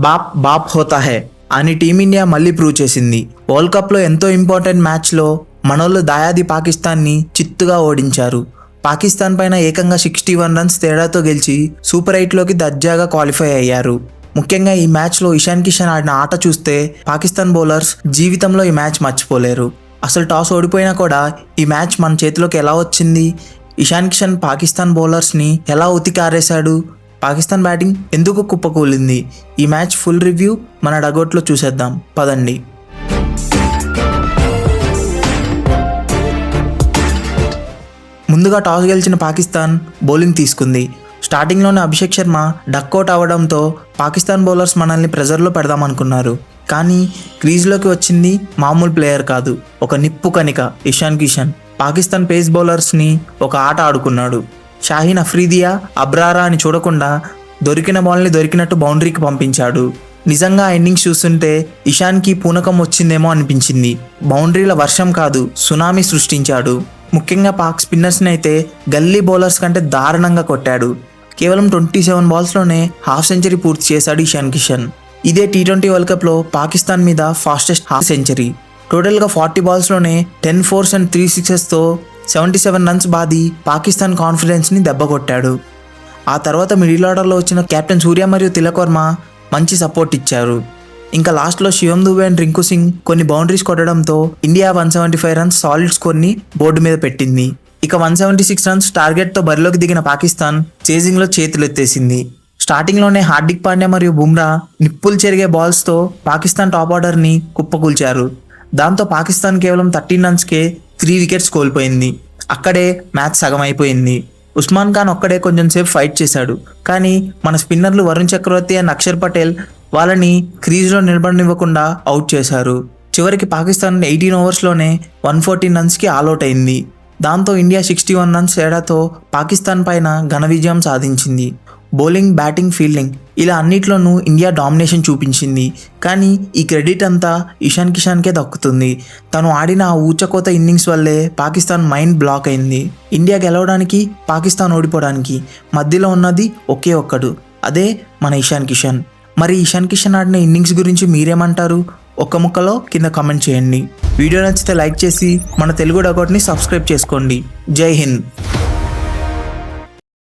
బాప్ బాప్ హోతా హే. అని టీమిండియా మళ్ళీ ప్రూవ్ చేసింది. వరల్డ్ కప్లో ఎంతో ఇంపార్టెంట్ మ్యాచ్లో మనోళ్ళు దాయాది పాకిస్తాన్ని చిత్తుగా ఓడించారు. పాకిస్తాన్ పైన ఏకంగా సిక్స్టీ వన్ రన్స్ తేడాతో గెలిచి సూపర్ ఎయిట్లోకి దర్జాగా క్వాలిఫై అయ్యారు. ముఖ్యంగా ఈ మ్యాచ్లో ఇషాన్ కిషన్ ఆడిన ఆట చూస్తే పాకిస్తాన్ బౌలర్స్ జీవితంలో ఈ మ్యాచ్ మర్చిపోలేరు. అసలు టాస్ ఓడిపోయినా కూడా ఈ మ్యాచ్ మన చేతిలోకి ఎలా వచ్చింది? ఇషాన్ కిషన్ పాకిస్తాన్ బౌలర్స్ని ఎలా ఉతికారేశాడు? పాకిస్తాన్ బ్యాటింగ్ ఎందుకు కుప్పకూలింది? ఈ మ్యాచ్ ఫుల్ రివ్యూ మన డగౌట్లో చూసేద్దాం. పదండి. ముందుగా టాస్ గెలిచిన పాకిస్తాన్ బౌలింగ్ తీసుకుంది. స్టార్టింగ్లోనే అభిషేక్ శర్మ డక్అవుట్ అవ్వడంతో పాకిస్తాన్ బౌలర్స్ మనల్ని ప్రెజర్లో పెడదామనుకున్నారు. కానీ క్రీజ్లోకి వచ్చింది మామూలు ప్లేయర్ కాదు. ఒక నిప్పు కనిక ఇషాన్ కిషన్. పాకిస్తాన్ పేస్ బౌలర్స్ని ఒక ఆట ఆడుకున్నాడు. షాహీన్ అఫ్రీదియా అబ్రారా అని చూడకుండా దొరికిన బాల్ని దొరికినట్టు బౌండరీకి పంపించాడు. నిజంగా ఎండింగ్స్ చూస్తుంటే ఇషాన్కి పూనకం వచ్చిందేమో అనిపించింది. బౌండరీల వర్షం కాదు సునామీ సృష్టించాడు. ముఖ్యంగా పాక్ స్పిన్నర్స్ని అయితే గల్లీ బౌలర్స్ కంటే దారుణంగా కొట్టాడు. కేవలం ట్వంటీ సెవెన్ బాల్స్లోనే హాఫ్ సెంచరీ పూర్తి చేశాడు ఇషాన్ కిషన్. ఇదే టీ ట్వంటీ వరల్డ్ కప్లో పాకిస్తాన్ మీద ఫాస్టెస్ట్ హాఫ్ సెంచరీ. టోటల్గా ఫార్టీ బాల్స్లోనే టెన్ ఫోర్స్ అండ్ త్రీ సిక్సెస్తో సెవెంటీ సెవెన్ రన్స్ బాది పాకిస్తాన్ కాన్ఫిడెన్స్ని దెబ్బకొట్టాడు. ఆ తర్వాత మిడిల్ ఆర్డర్లో వచ్చిన కెప్టెన్ సూర్య మరియు తిలక్ వర్మ మంచి సపోర్ట్ ఇచ్చారు. ఇంకా లాస్ట్లో శివం దుబే అండ్ రింకు సింగ్ కొన్ని బౌండరీస్ కొట్టడంతో India one seventy five runs solid స్కోర్ని board మీద పెట్టింది. ఇక వన్ సెవెంటీ సిక్స్ రన్స్ టార్గెట్తో బరిలోకి దిగిన పాకిస్తాన్ చేజింగ్లో చేతులెత్తేసింది స్టార్టింగ్లోనే హార్దిక్ పాండ్యా మరియు బుమ్రా నిప్పులు చెరిగే బాల్స్తో పాకిస్తాన్ టాప్ ఆర్డర్ని కుప్పకూల్చారు. దాంతో పాకిస్తాన్ కేవలం థర్టీన్ రన్స్కే త్రీ వికెట్స్ కోల్పోయింది. అక్కడే మ్యాచ్ సగం అయిపోయింది ఉస్మాన్ ఖాన్ ఒక్కడే కొంచెం సేపు ఫైట్ చేశాడు. కానీ మన స్పిన్నర్లు వరుణ్ చక్రవర్తి అండ్ అక్షర్ పటేల్ వాళ్ళని క్రీజ్లో నిలబడనివ్వకుండా అవుట్ చేశారు. చివరికి పాకిస్తాన్ ఎయిటీన్ ఓవర్స్లోనే వన్ ఫోర్టీన్ రన్స్కి ఆల్అౌట్ అయింది. దాంతో ఇండియా సిక్స్టీ వన్ రన్స్ తేడాతో పాకిస్తాన్ పైన ఘన విజయం సాధించింది. బౌలింగ్ బ్యాటింగ్ ఫీల్డింగ్ ఇలా అన్నిట్లోనూ ఇండియా డామినేషన్ చూపించింది. కానీ ఈ క్రెడిట్ అంతా ఇషాన్ కిషాన్కే దక్కుతుంది. తను ఆడిన ఆ ఊచకోత ఇన్నింగ్స్ వల్లే పాకిస్తాన్ మైండ్ బ్లాక్ అయింది. ఇండియా గెలవడానికి పాకిస్తాన్ ఓడిపోవడానికి మధ్యలో ఉన్నది ఒకే ఒక్కడు అదే మన ఇషాన్ కిషన్. మరి ఇషాన్ కిషన్ ఆడిన ఇన్నింగ్స్ గురించి మీరేమంటారు? ఒక్క ముక్కలో కింద కమెంట్ చేయండి. వీడియో నచ్చితే లైక్ చేసి మన తెలుగు డగౌట్ని సబ్స్క్రైబ్ చేసుకోండి. జై హింద్.